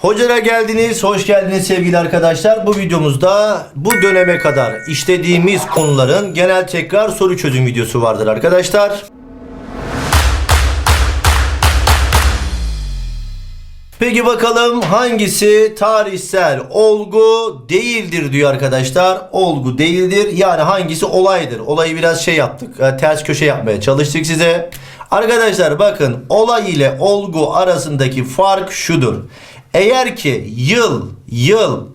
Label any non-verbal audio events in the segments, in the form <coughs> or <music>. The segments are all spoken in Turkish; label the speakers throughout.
Speaker 1: Hoca'ya geldiniz, hoş geldiniz sevgili arkadaşlar. Bu videomuzda bu döneme kadar işlediğimiz konuların genel tekrar soru çözüm videosu vardır arkadaşlar. Peki bakalım hangisi tarihsel olgu değildir diyor arkadaşlar. Olgu değildir. Yani hangisi olaydır? Olayı biraz şey yaptık. e, Ters köşe yapmaya çalıştık size. Arkadaşlar bakın olay ile olgu arasındaki fark şudur. Eğer ki yıl, yıl,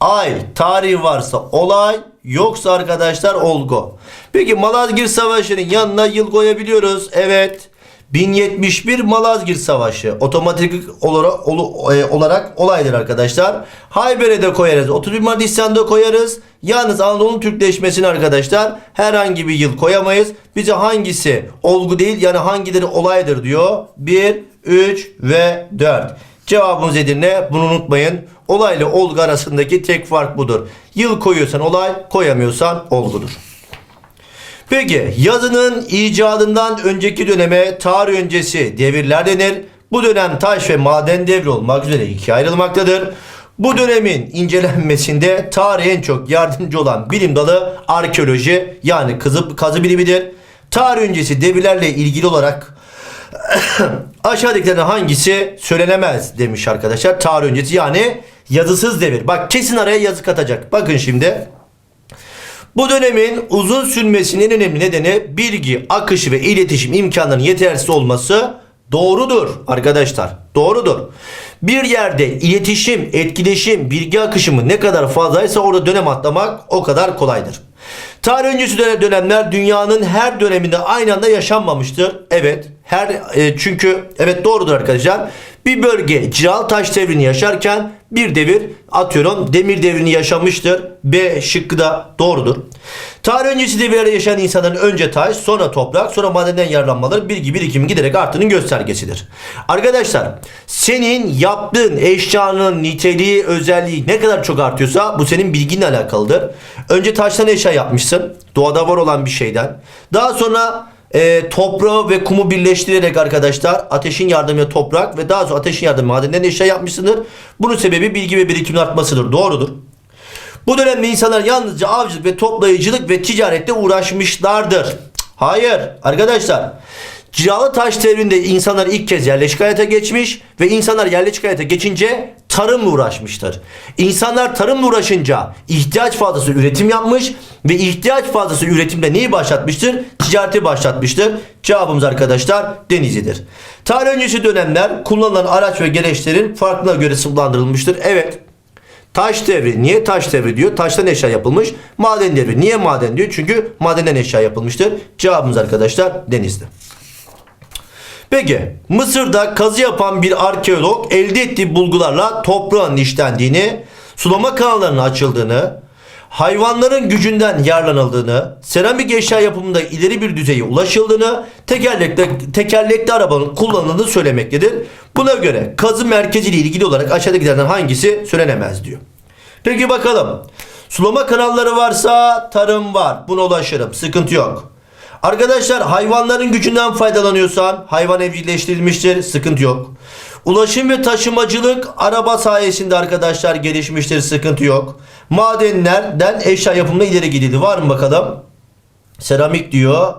Speaker 1: ay, tarih varsa olay, yoksa arkadaşlar olgu. Peki Malazgirt Savaşı'nın yanına yıl koyabiliyoruz. Evet. 1071 Malazgirt Savaşı otomatik olarak, olu- e, olarak olaydır arkadaşlar. Hayber'e de koyarız. 31 Mart isyanı da koyarız. Yalnız Anadolu'nun Türkleşmesini arkadaşlar herhangi bir yıl koyamayız. Bize hangisi olgu değil yani hangileri olaydır diyor. 1, 3 ve 4. Cevabımız Edirne. Bunu unutmayın. Olay ile olgu arasındaki tek fark budur. Yıl koyuyorsan olay, koyamıyorsan olgudur. Peki yazının icadından önceki döneme tarih öncesi devirler denir. Bu dönem taş ve maden devri olmak üzere ikiye ayrılmaktadır. Bu dönemin incelenmesinde tarihe en çok yardımcı olan bilim dalı arkeoloji yani kazı, kazı bilimidir. Tarih öncesi devirlerle ilgili olarak <coughs> aşağıdakilerden hangisi söylenemez demiş arkadaşlar. Tarih öncesi yani yazısız devir. Bak kesin araya yazı katacak. Bakın şimdi. Bu dönemin uzun sürmesinin önemli nedeni bilgi, akışı ve iletişim imkanlarının yetersiz olması doğrudur arkadaşlar. Doğrudur. Bir yerde iletişim, etkileşim, bilgi akışımı ne kadar fazlaysa orada dönem atlamak o kadar kolaydır. Tarih öncesi dönem- dönemler dünyanın her döneminde aynı anda yaşanmamıştır. Evet. Her e, çünkü evet doğrudur arkadaşlar. Bir bölge ciral taş devrini yaşarken bir devir atıyorum demir devrini yaşamıştır. B şıkkı da doğrudur. Tarih öncesi devirlerde yaşayan insanların önce taş, sonra toprak, sonra madenden yararlanmaları bilgi birikimi giderek arttığının göstergesidir. Arkadaşlar senin yaptığın eşyanın niteliği, özelliği ne kadar çok artıyorsa bu senin bilginle alakalıdır. Önce taştan eşya yapmışsın. Doğada var olan bir şeyden. Daha sonra e, toprağı ve kumu birleştirerek arkadaşlar ateşin yardımıyla toprak ve daha sonra ateşin yardımıyla madenden eşya yapmışsındır. Bunun sebebi bilgi ve birikimin artmasıdır. Doğrudur. Bu dönemde insanlar yalnızca avcılık ve toplayıcılık ve ticarette uğraşmışlardır. Hayır arkadaşlar. Cilalı taş devrinde insanlar ilk kez yerleşik hayata geçmiş ve insanlar yerleşik hayata geçince tarımla uğraşmıştır. İnsanlar tarımla uğraşınca ihtiyaç fazlası üretim yapmış ve ihtiyaç fazlası üretimde neyi başlatmıştır? Ticareti başlatmıştır. Cevabımız arkadaşlar Denizli'dir. Tarih öncesi dönemler kullanılan araç ve gereçlerin farklılığına göre sınıflandırılmıştır. Evet. Taş devri. Niye taş devri diyor? Taştan eşya yapılmış. Maden devri. Niye maden diyor? Çünkü madenden eşya yapılmıştır. Cevabımız arkadaşlar Denizli. Peki Mısır'da kazı yapan bir arkeolog elde ettiği bulgularla toprağın işlendiğini, sulama kanallarının açıldığını, hayvanların gücünden yararlanıldığını, seramik eşya yapımında ileri bir düzeye ulaşıldığını, tekerlekli, tekerlekli arabanın kullanıldığını söylemektedir. Buna göre kazı merkeziyle ilgili olarak aşağıdakilerden hangisi söylenemez diyor. Peki bakalım. Sulama kanalları varsa tarım var. Buna ulaşırım. Sıkıntı yok. Arkadaşlar hayvanların gücünden faydalanıyorsan hayvan evcilleştirilmiştir. Sıkıntı yok. Ulaşım ve taşımacılık araba sayesinde arkadaşlar gelişmiştir. Sıkıntı yok. Madenlerden eşya yapımına ileri gidildi. Var mı bakalım? Seramik diyor.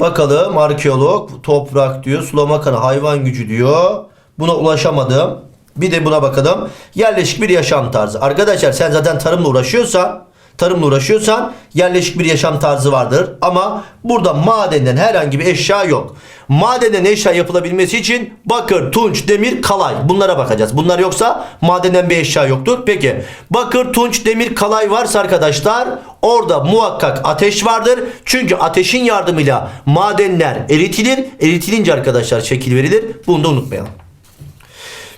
Speaker 1: Bakalım arkeolog toprak diyor. Sulama kanı hayvan gücü diyor. Buna ulaşamadım. Bir de buna bakalım. Yerleşik bir yaşam tarzı. Arkadaşlar sen zaten tarımla uğraşıyorsan tarımla uğraşıyorsan yerleşik bir yaşam tarzı vardır. Ama burada madenden herhangi bir eşya yok. Madenden eşya yapılabilmesi için bakır, tunç, demir, kalay. Bunlara bakacağız. Bunlar yoksa madenden bir eşya yoktur. Peki bakır, tunç, demir, kalay varsa arkadaşlar orada muhakkak ateş vardır. Çünkü ateşin yardımıyla madenler eritilir. Eritilince arkadaşlar şekil verilir. Bunu da unutmayalım.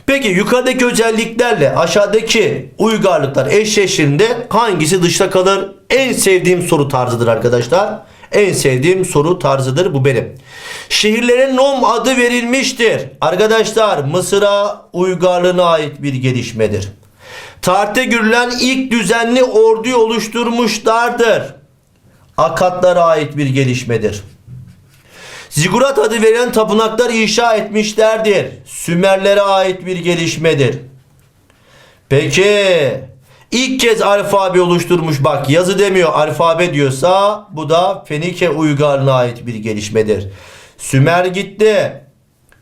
Speaker 1: Peki yukarıdaki özelliklerle aşağıdaki uygarlıklar eşleştiğinde hangisi dışta kalır? En sevdiğim soru tarzıdır arkadaşlar. En sevdiğim soru tarzıdır bu benim. Şehirlere Nom adı verilmiştir. Arkadaşlar Mısır'a uygarlığına ait bir gelişmedir. Tarihte görülen ilk düzenli orduyu oluşturmuşlardır. Akatlara ait bir gelişmedir. Zigurat adı verilen tapınaklar inşa etmişlerdir. Sümerlere ait bir gelişmedir. Peki ilk kez alfabe oluşturmuş bak yazı demiyor alfabe diyorsa bu da Fenike uygarlığına ait bir gelişmedir. Sümer gitti.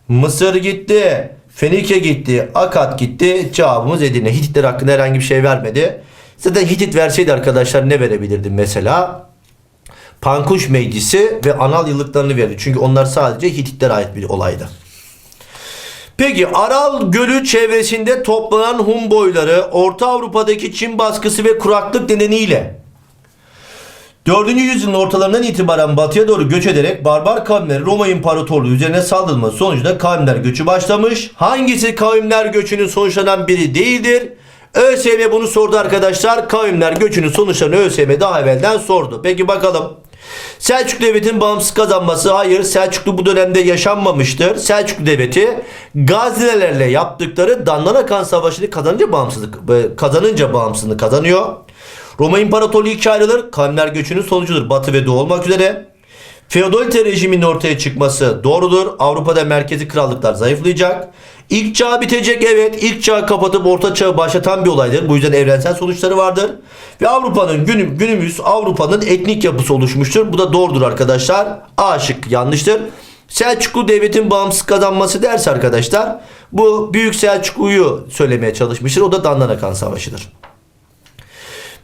Speaker 1: Mısır gitti. Fenike gitti. Akat gitti. Cevabımız Edirne. Hititler hakkında herhangi bir şey vermedi. Zaten Hitit verseydi arkadaşlar ne verebilirdim mesela? Pankuş Meclisi ve anal yıllıklarını verdi. Çünkü onlar sadece Hititlere ait bir olaydı. Peki Aral Gölü çevresinde toplanan Hun boyları Orta Avrupa'daki Çin baskısı ve kuraklık nedeniyle 4. yüzyılın ortalarından itibaren batıya doğru göç ederek barbar kavimler Roma İmparatorluğu üzerine saldırması sonucunda kavimler göçü başlamış. Hangisi kavimler göçünün sonuçlanan biri değildir? ÖSYM bunu sordu arkadaşlar. Kavimler göçünün sonuçlarını ÖSYM daha evvelden sordu. Peki bakalım. Selçuklu Devleti'nin bağımsız kazanması hayır Selçuklu bu dönemde yaşanmamıştır. Selçuklu Devleti Gazilerle yaptıkları Dandanakan Savaşı'nı kazanınca bağımsızlık e, kazanınca bağımsızlığı kazanıyor. Roma İmparatorluğu ikiye ayrılır. Kavimler göçünün sonucudur. Batı ve Doğu olmak üzere. Feodalite rejiminin ortaya çıkması doğrudur. Avrupa'da merkezi krallıklar zayıflayacak. İlk çağ bitecek evet. İlk çağı kapatıp orta çağı başlatan bir olaydır. Bu yüzden evrensel sonuçları vardır. Ve Avrupa'nın günüm, günümüz Avrupa'nın etnik yapısı oluşmuştur. Bu da doğrudur arkadaşlar. A şık yanlıştır. Selçuklu devletin bağımsız kazanması derse arkadaşlar bu Büyük Selçuklu'yu söylemeye çalışmıştır. O da Dandanakan Savaşı'dır.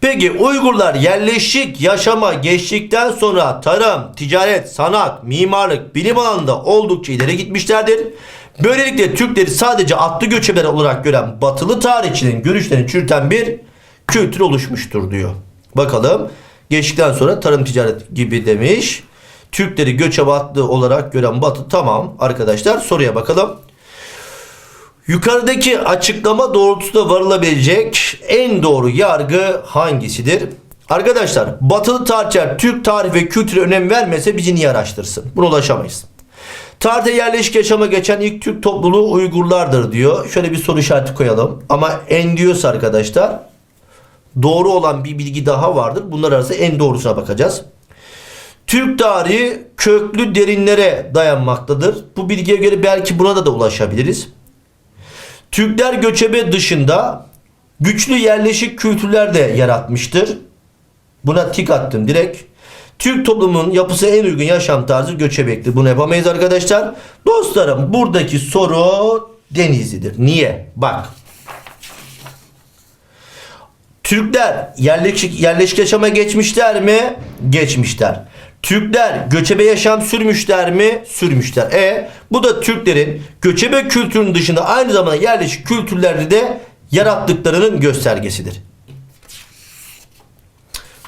Speaker 1: Peki Uygurlar yerleşik yaşama geçtikten sonra tarım, ticaret, sanat, mimarlık, bilim alanında oldukça ileri gitmişlerdir. Böylelikle Türkleri sadece atlı göçebeler olarak gören batılı tarihçinin görüşlerini çürüten bir kültür oluşmuştur diyor. Bakalım geçtikten sonra tarım ticaret gibi demiş. Türkleri göçebe atlı olarak gören batı tamam arkadaşlar soruya bakalım. Yukarıdaki açıklama doğrultusunda varılabilecek en doğru yargı hangisidir? Arkadaşlar batılı tarihçiler Türk tarihi ve kültüre önem vermese bizi niye araştırsın? Buna ulaşamayız. Tarihte yerleşik yaşama geçen ilk Türk topluluğu Uygurlardır diyor. Şöyle bir soru işareti koyalım. Ama en diyorsa arkadaşlar doğru olan bir bilgi daha vardır. Bunlar arasında en doğrusuna bakacağız. Türk tarihi köklü derinlere dayanmaktadır. Bu bilgiye göre belki buna da, da ulaşabiliriz. Türkler göçebe dışında güçlü yerleşik kültürler de yaratmıştır. Buna tik attım direkt. Türk toplumunun yapısı en uygun yaşam tarzı göçebektir. Bunu yapamayız arkadaşlar. Dostlarım buradaki soru Denizli'dir. Niye? Bak. Türkler yerleşik, yerleşik yaşama geçmişler mi? Geçmişler. Türkler göçebe yaşam sürmüşler mi? Sürmüşler. E bu da Türklerin göçebe kültürünün dışında aynı zamanda yerleşik kültürlerde de yarattıklarının göstergesidir.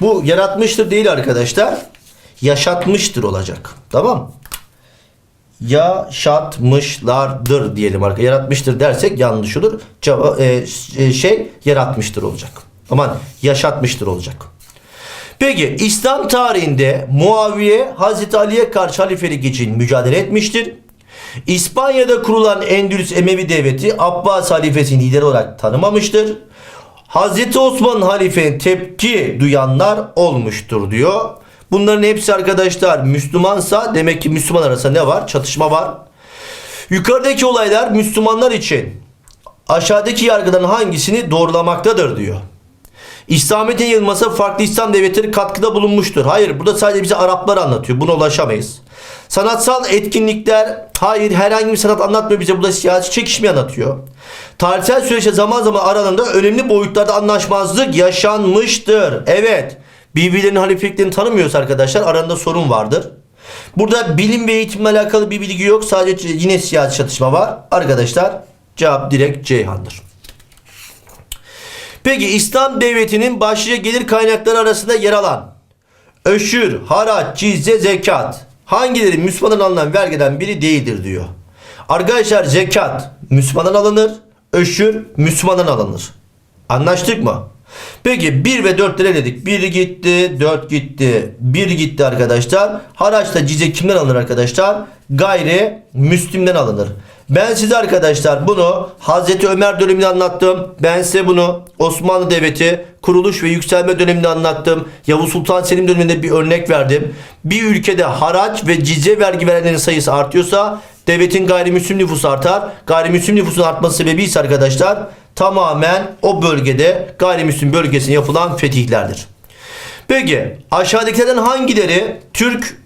Speaker 1: Bu yaratmıştır değil arkadaşlar. Yaşatmıştır olacak. Tamam Yaşatmışlardır diyelim arkadaşlar. Yaratmıştır dersek yanlış olur. Ceva- e, şey yaratmıştır olacak. Aman yaşatmıştır olacak. Peki İslam tarihinde Muaviye Hazreti Ali'ye karşı halifelik için mücadele etmiştir. İspanya'da kurulan Endülüs Emevi Devleti Abbas halifesini lider olarak tanımamıştır. Hazreti Osman halifenin tepki duyanlar olmuştur diyor. Bunların hepsi arkadaşlar Müslümansa demek ki Müslüman arasında ne var? Çatışma var. Yukarıdaki olaylar Müslümanlar için aşağıdaki yargıdan hangisini doğrulamaktadır diyor. İslamiyet'in yayılması farklı İslam devletleri katkıda bulunmuştur. Hayır burada sadece bize Araplar anlatıyor. Buna ulaşamayız. Sanatsal etkinlikler hayır herhangi bir sanat anlatmıyor bize. Burada siyasi çekişme anlatıyor. Tarihsel süreçte zaman zaman aralarında önemli boyutlarda anlaşmazlık yaşanmıştır. Evet. Birbirlerinin halifeliklerini tanımıyoruz arkadaşlar. Aralarında sorun vardır. Burada bilim ve eğitimle alakalı bir bilgi yok. Sadece yine siyasi çatışma var. Arkadaşlar cevap direkt Ceyhan'dır. Peki İslam devletinin başlıca gelir kaynakları arasında yer alan öşür, haraç, cizye, zekat hangileri Müslümanın alınan vergiden biri değildir diyor. Arkadaşlar zekat Müslümandan alınır, öşür Müslümandan alınır. Anlaştık mı? Peki 1 ve 4 lira dedik. 1 gitti, 4 gitti, 1 gitti arkadaşlar. Haraçta cize kimden alınır arkadaşlar? Gayri Müslim'den alınır. Ben size arkadaşlar bunu Hazreti Ömer döneminde anlattım. Ben size bunu Osmanlı Devleti kuruluş ve yükselme döneminde anlattım. Yavuz Sultan Selim döneminde bir örnek verdim. Bir ülkede haraç ve cizye vergi verenlerin sayısı artıyorsa devletin gayrimüslim nüfusu artar. Gayrimüslim nüfusun artması sebebi ise arkadaşlar tamamen o bölgede gayrimüslim bölgesine yapılan fetihlerdir. Peki aşağıdakilerden hangileri Türk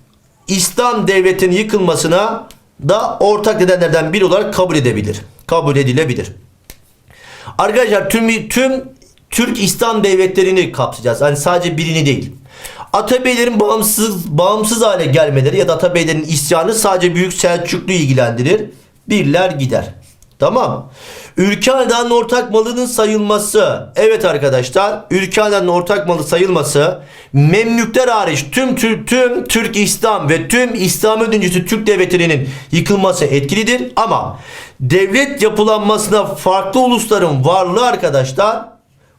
Speaker 1: İslam devletinin yıkılmasına da ortak nedenlerden biri olarak kabul edebilir? Kabul edilebilir. Arkadaşlar tüm tüm Türk İslam devletlerini kapsayacağız. Hani sadece birini değil. Atabeylerin bağımsız bağımsız hale gelmeleri ya da Atabeylerin isyanı sadece Büyük Selçuklu ilgilendirir. Birler gider. Tamam. Ülke hanedanının ortak malının sayılması. Evet arkadaşlar, ülke hanedanının ortak malı sayılması Memlükler hariç tüm tüm, tüm Türk İslam ve tüm İslam öncesi Türk devletlerinin yıkılması etkilidir ama devlet yapılanmasına farklı ulusların varlığı arkadaşlar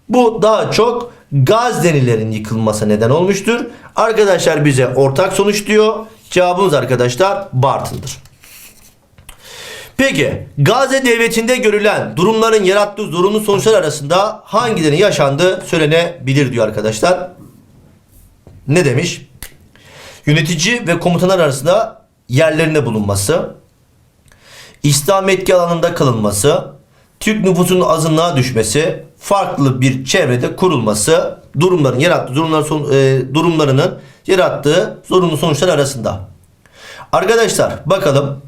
Speaker 1: bu daha çok Gaznelilerin yıkılması neden olmuştur. Arkadaşlar bize ortak sonuç diyor. Cevabımız arkadaşlar Bartın'dır. Peki Gazze devletinde görülen durumların yarattığı zorunlu sonuçlar arasında hangilerinin yaşandığı söylenebilir diyor arkadaşlar. Ne demiş? Yönetici ve komutanlar arasında yerlerinde bulunması, İslam etki alanında kalınması, Türk nüfusunun azınlığa düşmesi, farklı bir çevrede kurulması, durumların yarattığı durumlar son, e, durumlarının yarattığı zorunlu sonuçlar arasında. Arkadaşlar bakalım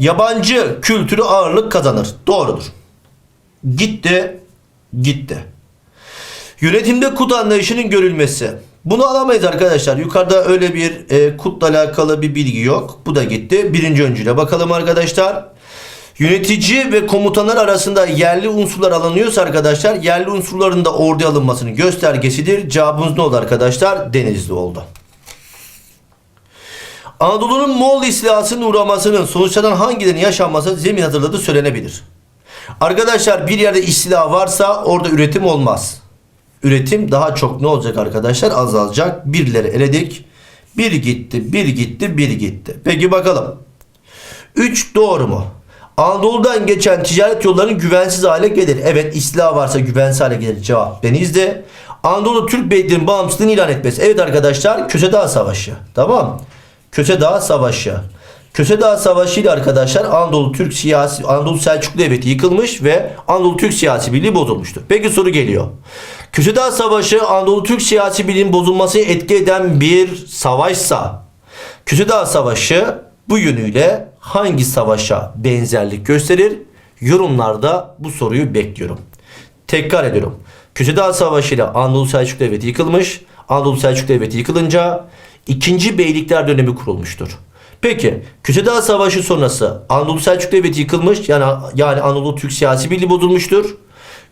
Speaker 1: yabancı kültürü ağırlık kazanır. Doğrudur. Gitti, gitti. Yönetimde kut anlayışının görülmesi. Bunu alamayız arkadaşlar. Yukarıda öyle bir e, kutla alakalı bir bilgi yok. Bu da gitti. Birinci öncüle bakalım arkadaşlar. Yönetici ve komutanlar arasında yerli unsurlar alınıyorsa arkadaşlar yerli unsurların da orduya alınmasının göstergesidir. Cevabımız ne oldu arkadaşlar? Denizli oldu. Anadolu'nun Moğol istilasının uğramasının sonuçlarından hangilerinin yaşanması zemin hazırladığı söylenebilir. Arkadaşlar bir yerde istila varsa orada üretim olmaz. Üretim daha çok ne olacak arkadaşlar? Azalacak. Birleri eledik. Bir gitti, bir gitti, bir gitti. Peki bakalım. 3 doğru mu? Anadolu'dan geçen ticaret yollarının güvensiz hale gelir. Evet istila varsa güvensiz hale gelir. Cevap denizde. Anadolu Türk beyliklerinin bağımsızlığını ilan etmesi. Evet arkadaşlar Kösedağ Savaşı. Tamam. Kösedağ Savaşı. Kösedağ Savaşı ile arkadaşlar Anadolu Türk siyasi Anadolu Selçuklu Devleti yıkılmış ve Anadolu Türk siyasi birliği bozulmuştur. Peki soru geliyor. Kösedağ Savaşı Anadolu Türk siyasi birliğinin bozulmasını etki eden bir savaşsa Kösedağ Savaşı bu yönüyle hangi savaşa benzerlik gösterir? Yorumlarda bu soruyu bekliyorum. Tekrar ediyorum. Kösedağ Savaşı ile Anadolu Selçuklu Devleti yıkılmış. Anadolu Selçuklu Devleti yıkılınca ikinci beylikler dönemi kurulmuştur. Peki Kösedağ Savaşı sonrası Anadolu Selçuklu Devleti yıkılmış yani yani Anadolu Türk siyasi birliği bozulmuştur.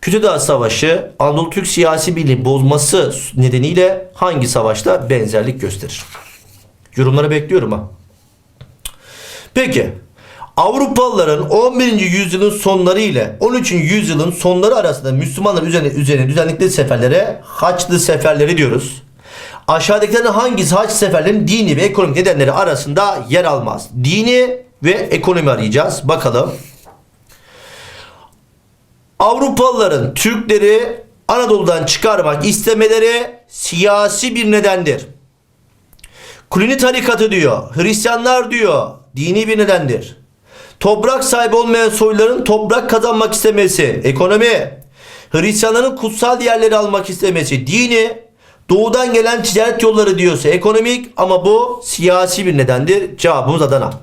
Speaker 1: Kösedağ Savaşı Anadolu Türk siyasi birliği bozması nedeniyle hangi savaşta benzerlik gösterir? Yorumları bekliyorum ha. Peki Avrupalıların 11. yüzyılın sonları ile 13. yüzyılın sonları arasında Müslümanlar üzerine, üzerine düzenledikleri seferlere Haçlı seferleri diyoruz. Aşağıdakilerin hangisi Haç seferlerinin dini ve ekonomik nedenleri arasında yer almaz? Dini ve ekonomi arayacağız. Bakalım. Avrupalıların Türkleri Anadolu'dan çıkarmak istemeleri siyasi bir nedendir. Kulini tarikatı diyor. Hristiyanlar diyor. Dini bir nedendir. Toprak sahibi olmayan soyların toprak kazanmak istemesi. Ekonomi. Hristiyanların kutsal yerleri almak istemesi. Dini. Doğudan gelen ticaret yolları diyorsa ekonomik ama bu siyasi bir nedendir. Cevabımız Adana.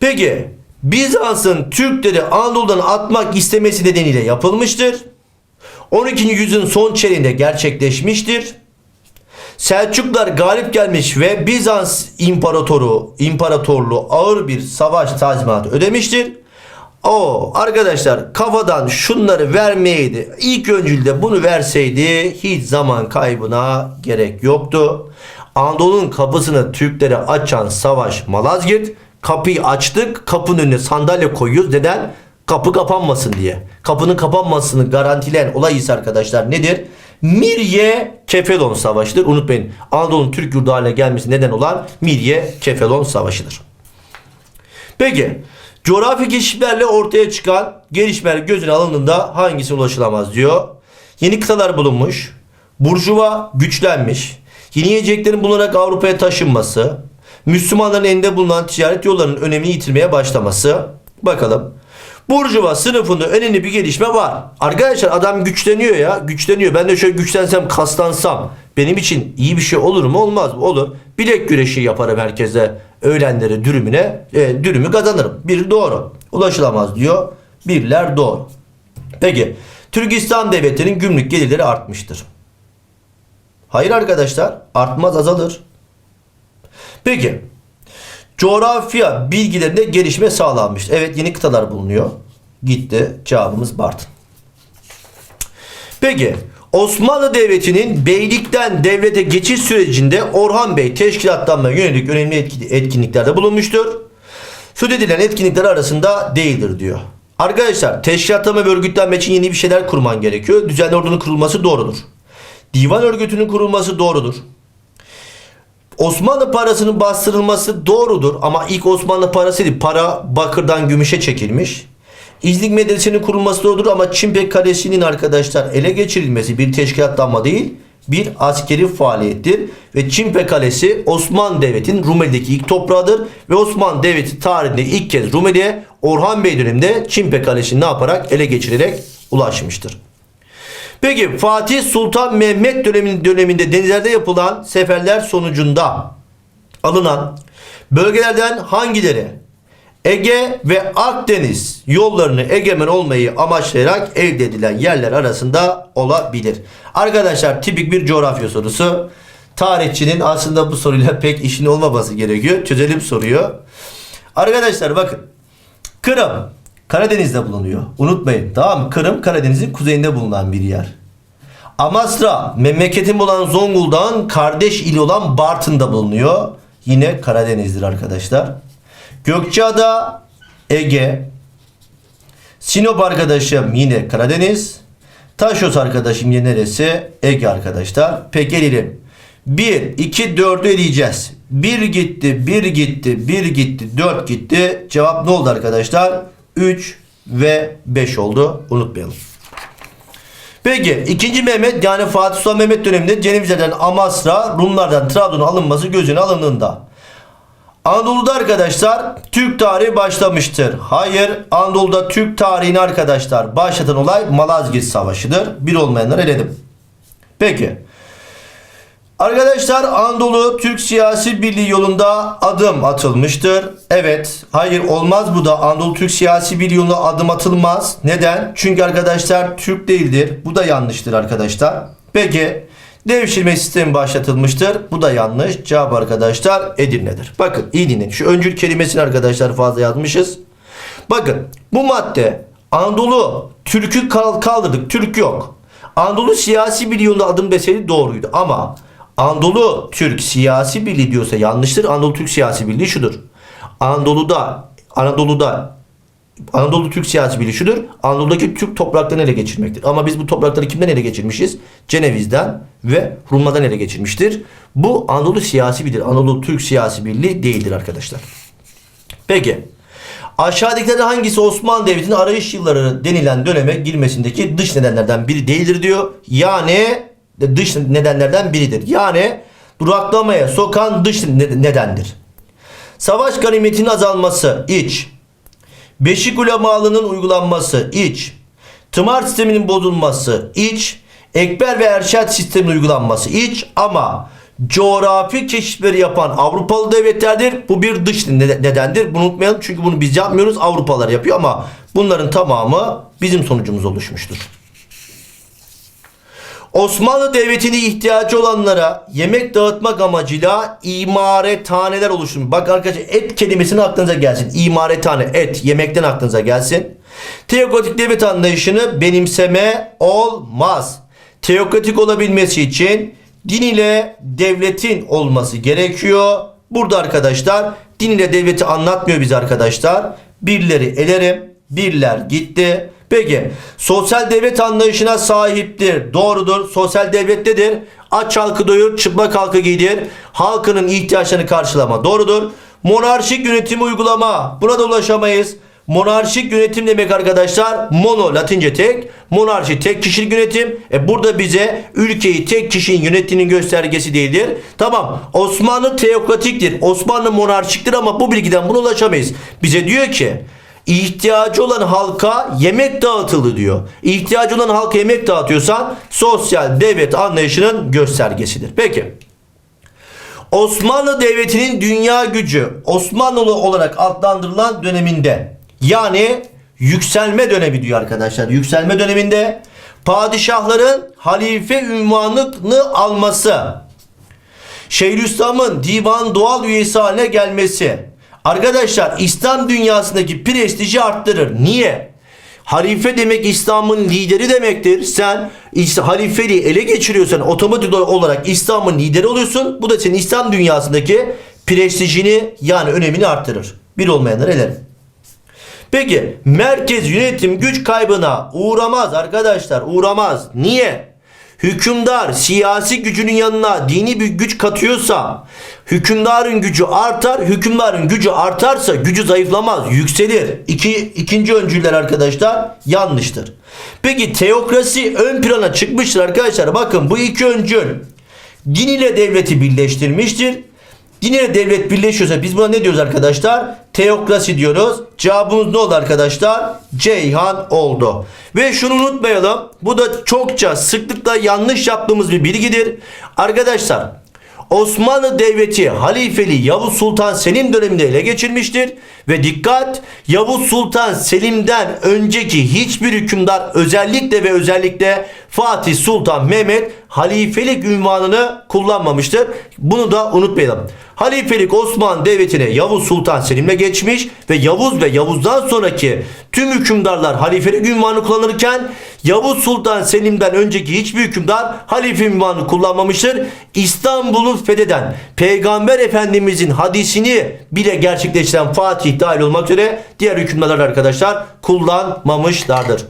Speaker 1: Peki Bizans'ın Türkleri Anadolu'dan atmak istemesi nedeniyle yapılmıştır. 12. yüzyılın son çeyreğinde gerçekleşmiştir. Selçuklar galip gelmiş ve Bizans imparatoru imparatorluğu ağır bir savaş tazminatı ödemiştir. O arkadaşlar kafadan şunları vermeyeydi. İlk öncülde bunu verseydi hiç zaman kaybına gerek yoktu. Anadolu'nun kapısını Türklere açan savaş Malazgirt. Kapıyı açtık. Kapının önüne sandalye koyuyoruz. Neden? Kapı kapanmasın diye. Kapının kapanmasını garantileyen olay ise arkadaşlar nedir? Mirye Kefelon Savaşı'dır. Unutmayın Anadolu'nun Türk yurdu haline gelmesi neden olan Mirye Kefelon Savaşı'dır. Peki coğrafi keşiflerle ortaya çıkan gelişmeler gözüne alındığında hangisine ulaşılamaz diyor. Yeni kıtalar bulunmuş. Burjuva güçlenmiş. Yeni yiyeceklerin bulunarak Avrupa'ya taşınması. Müslümanların elinde bulunan ticaret yollarının önemini yitirmeye başlaması. Bakalım. Burjuva sınıfında önemli bir gelişme var. Arkadaşlar adam güçleniyor ya. Güçleniyor. Ben de şöyle güçlensem, kaslansam benim için iyi bir şey olur mu? Olmaz mı? Olur. Bilek güreşi yaparım herkese. Öğlenleri dürümüne. E, dürümü kazanırım. Bir doğru. Ulaşılamaz diyor. Birler doğru. Peki. Türkistan devletinin gümrük gelirleri artmıştır. Hayır arkadaşlar. Artmaz azalır. Peki. Coğrafya bilgilerinde gelişme sağlanmış. Evet yeni kıtalar bulunuyor. Gitti. Cevabımız Bartın. Peki Osmanlı Devleti'nin beylikten devlete geçiş sürecinde Orhan Bey teşkilatlanma yönelik önemli etki- etkinliklerde bulunmuştur. Söz edilen etkinlikler arasında değildir diyor. Arkadaşlar teşkilatlama ve örgütlenme için yeni bir şeyler kurman gerekiyor. Düzenli ordunun kurulması doğrudur. Divan örgütünün kurulması doğrudur. Osmanlı parasının bastırılması doğrudur ama ilk Osmanlı parası değil. Para bakırdan gümüşe çekilmiş. İznik medresesinin kurulması doğrudur ama Çimpek Kalesi'nin arkadaşlar ele geçirilmesi bir teşkilatlanma değil bir askeri faaliyettir. Ve Çimpek Kalesi Osmanlı Devleti'nin Rumeli'deki ilk toprağıdır. Ve Osmanlı Devleti tarihinde ilk kez Rumeli'ye Orhan Bey döneminde Çimpek Kalesi'ni ne yaparak ele geçirerek ulaşmıştır. Peki Fatih Sultan Mehmet döneminin döneminde denizlerde yapılan seferler sonucunda alınan bölgelerden hangileri Ege ve Akdeniz yollarını egemen olmayı amaçlayarak elde edilen yerler arasında olabilir. Arkadaşlar tipik bir coğrafya sorusu. Tarihçinin aslında bu soruyla pek işin olmaması gerekiyor. Çözelim soruyu. Arkadaşlar bakın. Kırım Karadeniz'de bulunuyor. Unutmayın. Tamam mı? Kırım Karadeniz'in kuzeyinde bulunan bir yer. Amasra memleketim olan Zonguldak'ın kardeş ili olan Bartın'da bulunuyor. Yine Karadeniz'dir arkadaşlar. Gökçeada Ege. Sinop arkadaşım yine Karadeniz. Taşos arkadaşım yine neresi? Ege arkadaşlar. Peki gelelim. 1, 2, 4'ü eleyeceğiz. 1 gitti, 1 gitti, 1 gitti, 4 gitti. Cevap ne oldu arkadaşlar? 3 ve 5 oldu. Unutmayalım. Peki 2. Mehmet yani Fatih Sultan Mehmet döneminde Cenevizlerden Amasra, Rumlardan Trabzon'a alınması gözüne alındığında Anadolu'da arkadaşlar Türk tarihi başlamıştır. Hayır Anadolu'da Türk tarihini arkadaşlar başlatan olay Malazgirt Savaşı'dır. Bir olmayanlar eledim. Peki. Arkadaşlar Anadolu Türk siyasi birliği yolunda adım atılmıştır. Evet. Hayır olmaz bu da Anadolu Türk siyasi birliği yolunda adım atılmaz. Neden? Çünkü arkadaşlar Türk değildir. Bu da yanlıştır arkadaşlar. Peki. Devşirme sistemi başlatılmıştır. Bu da yanlış. Cevap arkadaşlar Edirne'dir. Bakın iyi dinleyin. Şu öncül kelimesini arkadaşlar fazla yazmışız. Bakın bu madde Anadolu Türk'ü kal- kaldırdık. Türk yok. Anadolu siyasi birliği yolunda adım deseydi doğruydu ama Anadolu Türk siyasi birliği diyorsa yanlıştır. Anadolu Türk siyasi birliği şudur. Anadolu'da Anadolu'da Anadolu Türk siyasi birliği şudur. Anadolu'daki Türk topraklarını ele geçirmektir. Ama biz bu toprakları kimden ele geçirmişiz? Ceneviz'den ve Rumlardan ele geçirmiştir. Bu Anadolu siyasi birliği, Anadolu Türk siyasi birliği değildir arkadaşlar. Peki. Aşağıdakilerden hangisi Osmanlı Devleti'nin arayış yılları denilen döneme girmesindeki dış nedenlerden biri değildir diyor. Yani dış nedenlerden biridir. Yani duraklamaya sokan dış ne- nedendir. Savaş ganimetinin azalması iç. Beşik ulemalının uygulanması iç. Tımar sisteminin bozulması iç. Ekber ve Erşad sistemin uygulanması iç ama coğrafi keşifleri yapan Avrupalı devletlerdir. Bu bir dış nede- nedendir. Bunu unutmayalım çünkü bunu biz yapmıyoruz. Avrupalılar yapıyor ama bunların tamamı bizim sonucumuz oluşmuştur. Osmanlı Devleti'ne ihtiyacı olanlara yemek dağıtmak amacıyla imarethaneler oluşturmuş. Bak arkadaşlar et kelimesinin aklınıza gelsin. İmarethane, et, yemekten aklınıza gelsin. Teokratik devlet anlayışını benimseme olmaz. Teokratik olabilmesi için din ile devletin olması gerekiyor. Burada arkadaşlar din ile devleti anlatmıyor bize arkadaşlar. Birleri elerim, birler gitti. Peki sosyal devlet anlayışına sahiptir. Doğrudur. Sosyal devlettedir. Aç halkı doyur, çıplak halkı giydir. Halkının ihtiyaçlarını karşılama. Doğrudur. Monarşik yönetimi uygulama. Buna da ulaşamayız. Monarşik yönetim demek arkadaşlar mono latince tek monarşi tek kişilik yönetim e burada bize ülkeyi tek kişinin yönettiğinin göstergesi değildir. Tamam Osmanlı teokratiktir Osmanlı monarşiktir ama bu bilgiden buna ulaşamayız. Bize diyor ki ihtiyacı olan halka yemek dağıtıldı diyor. İhtiyacı olan halka yemek dağıtıyorsan sosyal devlet anlayışının göstergesidir. Peki. Osmanlı Devleti'nin dünya gücü Osmanlı olarak adlandırılan döneminde yani yükselme dönemi diyor arkadaşlar. Yükselme döneminde padişahların halife ünvanını alması, Şeyhülislam'ın divan doğal üyesi haline gelmesi arkadaşlar İslam dünyasındaki prestiji arttırır. Niye? Halife demek İslam'ın lideri demektir. Sen halifeliği ele geçiriyorsan otomatik olarak İslam'ın lideri oluyorsun. Bu da senin İslam dünyasındaki prestijini yani önemini arttırır. Bir olmayanlar elerim. Peki merkez yönetim güç kaybına uğramaz arkadaşlar uğramaz. Niye? Hükümdar siyasi gücünün yanına dini bir güç katıyorsa hükümdarın gücü artar. Hükümdarın gücü artarsa gücü zayıflamaz, yükselir. İki, ikinci öncüller arkadaşlar yanlıştır. Peki teokrasi ön plana çıkmıştır arkadaşlar. Bakın bu iki öncül din ile devleti birleştirmiştir. Din ile devlet birleşiyorsa biz buna ne diyoruz arkadaşlar? Teokrasi diyoruz. Cevabımız ne oldu arkadaşlar? Ceyhan oldu. Ve şunu unutmayalım. Bu da çokça sıklıkla yanlış yaptığımız bir bilgidir. Arkadaşlar Osmanlı Devleti halifeli Yavuz Sultan Selim döneminde ele geçirmiştir. Ve dikkat Yavuz Sultan Selim'den önceki hiçbir hükümdar özellikle ve özellikle Fatih Sultan Mehmet halifelik ünvanını kullanmamıştır. Bunu da unutmayalım. Halifelik Osmanlı Devleti'ne Yavuz Sultan Selim'le geçmiş ve Yavuz ve Yavuz'dan sonraki tüm hükümdarlar halifelik ünvanı kullanırken Yavuz Sultan Selim'den önceki hiçbir hükümdar halife ünvanı kullanmamıştır. İstanbul'u fetheden Peygamber Efendimizin hadisini bile gerçekleştiren Fatih dahil olmak üzere diğer hükümdarlar arkadaşlar kullanmamışlardır.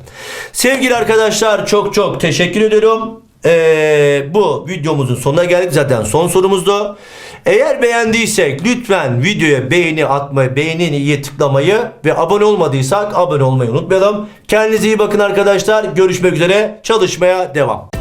Speaker 1: Sevgili arkadaşlar çok çok teşekkür ediyorum. Ee, bu videomuzun sonuna geldik zaten son sorumuzdu. Eğer beğendiysek lütfen videoya beğeni atmayı, beğeniye tıklamayı ve abone olmadıysak abone olmayı unutmayalım. Kendinize iyi bakın arkadaşlar. Görüşmek üzere. Çalışmaya devam.